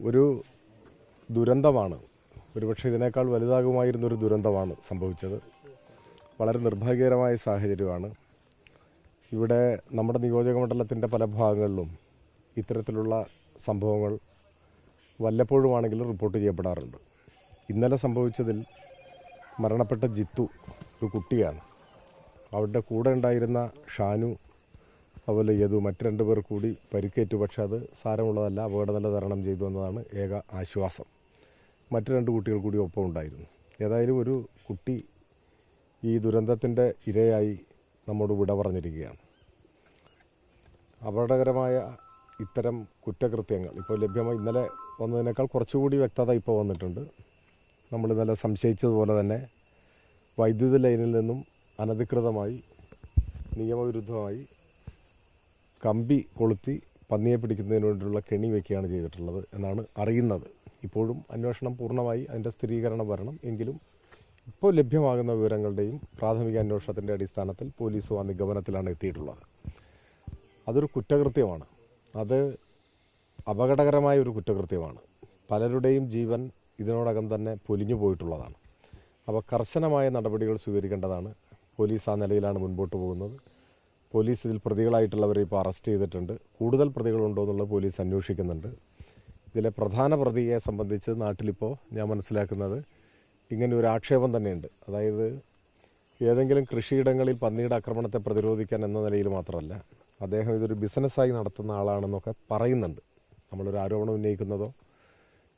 ഒരു ദുരന്തമാണ്. ഒരുപക്ഷെ ഇതിനേക്കാൾ വലുതാകുമായിരുന്ന ഒരു ദുരന്തമാണ് സംഭവിച്ചത്. വളരെ നിർഭാഗ്യകരമായ സാഹചര്യമാണ്. ഇവിടെ നമ്മുടെ നിയോജക മണ്ഡലത്തിന്റെ പല ഭാഗങ്ങളിലും ഇത്തരത്തിലുള്ള സംഭവങ്ങൾ വല്ലപ്പോഴുമാണെങ്കിലും റിപ്പോർട്ട് ചെയ്യപ്പെടാറുണ്ട്. ഇന്നലെ സംഭവിച്ചതിൽ മരണപ്പെട്ട ജിത്തു ഒരു കുട്ടിയാണ്. അവരുടെ കൂടെ ഉണ്ടായിരുന്ന ഷാനു അതുപോലെ യദു മറ്റ് പേർ കൂടി പരിക്കേറ്റു. പക്ഷെ അത് സാരമുള്ളതല്ല അപകടനില തരണം ചെയ്തു എന്നതാണ് ഏക ആശ്വാസം. മറ്റു രണ്ട് കുട്ടികൾ കൂടി ഒപ്പം ഉണ്ടായിരുന്നു. ഏതായാലും ഒരു കുട്ടി ഈ ദുരന്തത്തിന്റെ ഇരയായി നമ്മോട് വിട പറഞ്ഞിരിക്കുകയാണ്. അപകടകരമായ ഇത്തരം കുറ്റകൃത്യങ്ങൾ ഇപ്പോൾ ലഭ്യമായി. ഇന്നലെ വന്നതിനേക്കാൾ കുറച്ചുകൂടി വ്യക്തത ഇപ്പോൾ വന്നിട്ടുണ്ട്. നമ്മൾ ഇന്നലെ സംശയിച്ചതുപോലെ തന്നെ വൈദ്യുതി ലൈനിൽ നിന്നും അനധികൃതമായി നിയമവിരുദ്ധമായി കമ്പി കൊളുത്തി പന്നിയെ പിടിക്കുന്നതിന് വേണ്ടിയുള്ള കെണി വയ്ക്കുകയാണ് ചെയ്തിട്ടുള്ളത് എന്നാണ് അറിയുന്നത്. ഇപ്പോഴും അന്വേഷണം പൂർണമായി അതിന്റെ സ്ഥിരീകരണം വരണം എങ്കിലും ഇപ്പോൾ ലഭ്യമാകുന്ന വിവരങ്ങളുടെയും പ്രാഥമിക അന്വേഷണത്തിന്റെ അടിസ്ഥാനത്തിൽ പോലീസും ആ നിഗമനത്തിലാണ് എത്തിയിട്ടുള്ളത്. അതൊരു കുറ്റകൃത്യമാണ്. അത് അപകടകരമായ ഒരു കുറ്റകൃത്യമാണ്. പലരുടെയും ജീവൻ ഇതിനോടകം തന്നെ പൊലിഞ്ഞു പോയിട്ടുള്ളതാണ്. അപ്പോൾ കർശനമായ നടപടികൾ സ്വീകരിക്കേണ്ടതാണ്. പോലീസ് ആ നിലയിലാണ് മുൻപോട്ട് പോകുന്നത്. പോലീസ് ഇതിൽ പ്രതികളായിട്ടുള്ളവരെ ഇപ്പോൾ അറസ്റ്റ് ചെയ്തിട്ടുണ്ട്. കൂടുതൽ പ്രതികളുണ്ടോ എന്നുള്ളത് പോലീസ് അന്വേഷിക്കുന്നുണ്ട്. ഇതിലെ പ്രധാന പ്രതിയെ സംബന്ധിച്ച് നാട്ടിലിപ്പോൾ ഞാൻ മനസ്സിലാക്കുന്നത് ഇങ്ങനെ ഒരു ആക്ഷേപം തന്നെയുണ്ട്. അതായത് ഏതെങ്കിലും കൃഷിയിടങ്ങളിൽ പന്നിയുടെ ആക്രമണത്തെ പ്രതിരോധിക്കാൻ എന്ന നിലയിൽ മാത്രമല്ല അദ്ദേഹം ഇതൊരു ബിസിനസ്സായി നടത്തുന്ന ആളാണെന്നൊക്കെ പറയുന്നുണ്ട്. നമ്മളൊരു ആരോപണം ഉന്നയിക്കുന്നതോ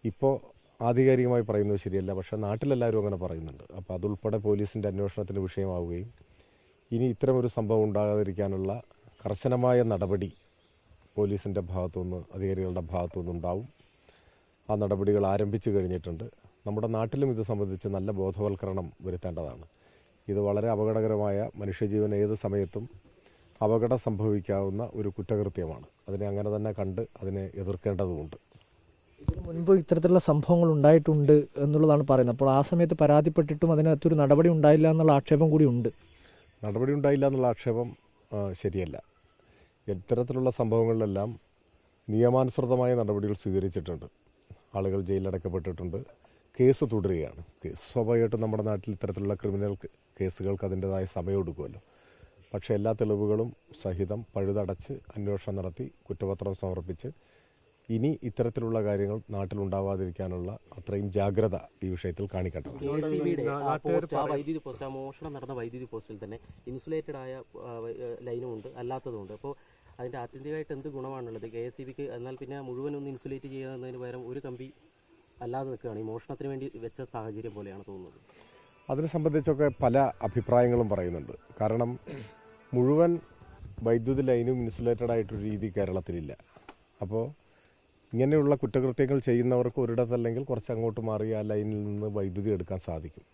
ഇപ്പോൾ ആധികാരികമായി പറയുന്നത് ശരിയല്ല. പക്ഷേ നാട്ടിലെല്ലാവരും അങ്ങനെ പറയുന്നുണ്ട്. അപ്പോൾ അതുൾപ്പെടെ പോലീസിന്റെ അന്വേഷണത്തിന് വിഷയമാവുകയും ഇനി ഇത്തരമൊരു സംഭവം ഉണ്ടാകാതിരിക്കാനുള്ള കർശനമായ നടപടി പോലീസിന്റെ ഭാഗത്തുനിന്ന് അധികാരികളുടെ ഭാഗത്തുനിന്ന് ഉണ്ടാവും. ആ നടപടികൾ ആരംഭിച്ചു കഴിഞ്ഞിട്ടുണ്ട്. നമ്മുടെ നാട്ടിലും ഇത് സംബന്ധിച്ച് നല്ല ബോധവൽക്കരണം വരുത്തേണ്ടതാണ്. ഇത് വളരെ അപകടകരമായ മനുഷ്യജീവൻ ഏത് സമയത്തും അപകടം സംഭവിക്കാവുന്ന ഒരു കുറ്റകൃത്യമാണ്. അതിനെ അങ്ങനെ തന്നെ കണ്ട് അതിനെ എതിർക്കേണ്ടതുണ്ട്. മുൻപ് ഇത്തരത്തിലുള്ള സംഭവങ്ങൾ ഉണ്ടായിട്ടുണ്ട് എന്നുള്ളതാണ് പറയുന്നത്. അപ്പോൾ ആ സമയത്ത് പരാതിപ്പെട്ടിട്ടും അതിനകത്തൊരു നടപടി ഉണ്ടായില്ല എന്നുള്ള ആക്ഷേപം കൂടി ഉണ്ട്. നടപടി ഉണ്ടായില്ല എന്നുള്ള ആക്ഷേപം ശരിയല്ല. ഇത്തരത്തിലുള്ള സംഭവങ്ങളിലെല്ലാം നിയമാനുസൃതമായ നടപടികൾ സ്വീകരിച്ചിട്ടുണ്ട്. ആളുകൾ ജയിലിലടക്കപ്പെട്ടിട്ടുണ്ട്. കേസ് തുടരുകയാണ്. കേസ് സ്വാഭാവികമായിട്ടും നമ്മുടെ നാട്ടിൽ ഇത്തരത്തിലുള്ള ക്രിമിനൽ കേസുകൾക്ക് അതിന്റെതായ സമയം എടുക്കുമല്ലോ പക്ഷേ എല്ലാ തെളിവുകളും സഹിതം പഴുതടച്ച് അന്വേഷണം നടത്തി കുറ്റപത്രം സമർപ്പിച്ച് ഇനി ഇത്തരത്തിലുള്ള കാര്യങ്ങൾ നാട്ടിൽ ഉണ്ടാവാതിരിക്കാനുള്ള അത്രയും ജാഗ്രത ഈ വിഷയത്തിൽ കാണിക്കേണ്ടതാണ്. കെ സി ബിയുടെ ആ പോസ്റ്റ് വൈദ്യുതി പോസ്റ്റ് ആ മോഷണം നടന്ന വൈദ്യുതി പോസ്റ്റിൽ തന്നെ ഇൻസുലേറ്റഡ് ആയ ലൈനും ഉണ്ട് അല്ലാത്തതുണ്ട് അപ്പോൾ അതിന്റെ ആത്യന്തികമായിട്ട് എന്ത് ഗുണമാണുള്ളത്? കെ എസ് സി ബിക്ക് എന്നാൽ പിന്നെ മുഴുവൻ ഒന്ന് ഇൻസുലേറ്റ് ചെയ്യുന്നതിന് പകരം ഒരു കമ്പി അല്ലാതെ നിൽക്കുകയാണ്. ഈ മോഷണത്തിന് വേണ്ടി വെച്ച സാഹചര്യം പോലെയാണ് തോന്നുന്നത്. അതിനെ സംബന്ധിച്ചൊക്കെ പല അഭിപ്രായങ്ങളും പറയുന്നുണ്ട്. കാരണം മുഴുവൻ വൈദ്യുതി ലൈനും ഇൻസുലേറ്റഡ് ആയിട്ടൊരു രീതി കേരളത്തിലില്ല. അപ്പോൾ ഇങ്ങനെയുള്ള കുറ്റകൃത്യങ്ങൾ ചെയ്യുന്നവർക്ക് ഒരിടത്തല്ലെങ്കിൽ കുറച്ച് അങ്ങോട്ട് മാറി ആ ലൈനിൽ നിന്ന് വൈദ്യുതി എടുക്കാൻ സാധിക്കും.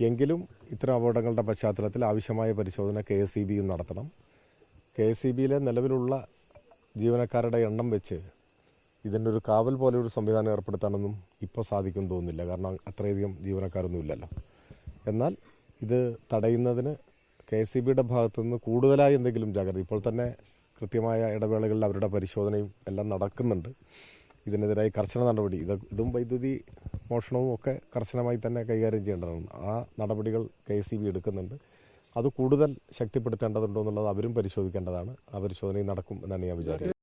എങ്കിലും ഇത്തരം അപകടങ്ങളുടെ പശ്ചാത്തലത്തിൽ ആവശ്യമായ പരിശോധന കെ എസ് ഇ ബിയും നടത്തണം. കെ എസ് ഇ ബിയിലെ നിലവിലുള്ള ജീവനക്കാരുടെ എണ്ണം വെച്ച് ഇതിന്റെ ഒരു കാവൽ പോലെ ഒരു സംവിധാനം ഏർപ്പെടുത്താനൊന്നും ഇപ്പോൾ സാധിക്കും തോന്നുന്നില്ല. കാരണം അത്രയധികം ജീവനക്കാരൊന്നും ഇല്ലല്ലോ. എന്നാൽ ഇത് തടയുന്നതിന് കെ എസ് സി ബിയുടെ ഭാഗത്തുനിന്ന് കൂടുതലായി എന്തെങ്കിലും ജാഗ്രത. ഇപ്പോൾ തന്നെ കൃത്യമായ ഇടവേളകളിൽ അവരുടെ പരിശോധനയും എല്ലാം നടക്കുന്നുണ്ട്. ഇതിനെതിരായി കർശന നടപടി ഇത് ഇതും വൈദ്യുതി മോഷണവും ഒക്കെ കർശനമായി തന്നെ കൈകാര്യം ചെയ്യേണ്ടതാണ്. ആ നടപടികൾ കെ സി ബി എടുക്കുന്നുണ്ട്. അത് കൂടുതൽ ശക്തിപ്പെടുത്തേണ്ടതുണ്ടോ എന്നുള്ളത് അവരും പരിശോധിക്കേണ്ടതാണ്. ആ പരിശോധനയും നടക്കും എന്നാണ് ഞാൻ വിചാരിക്കുന്നത്.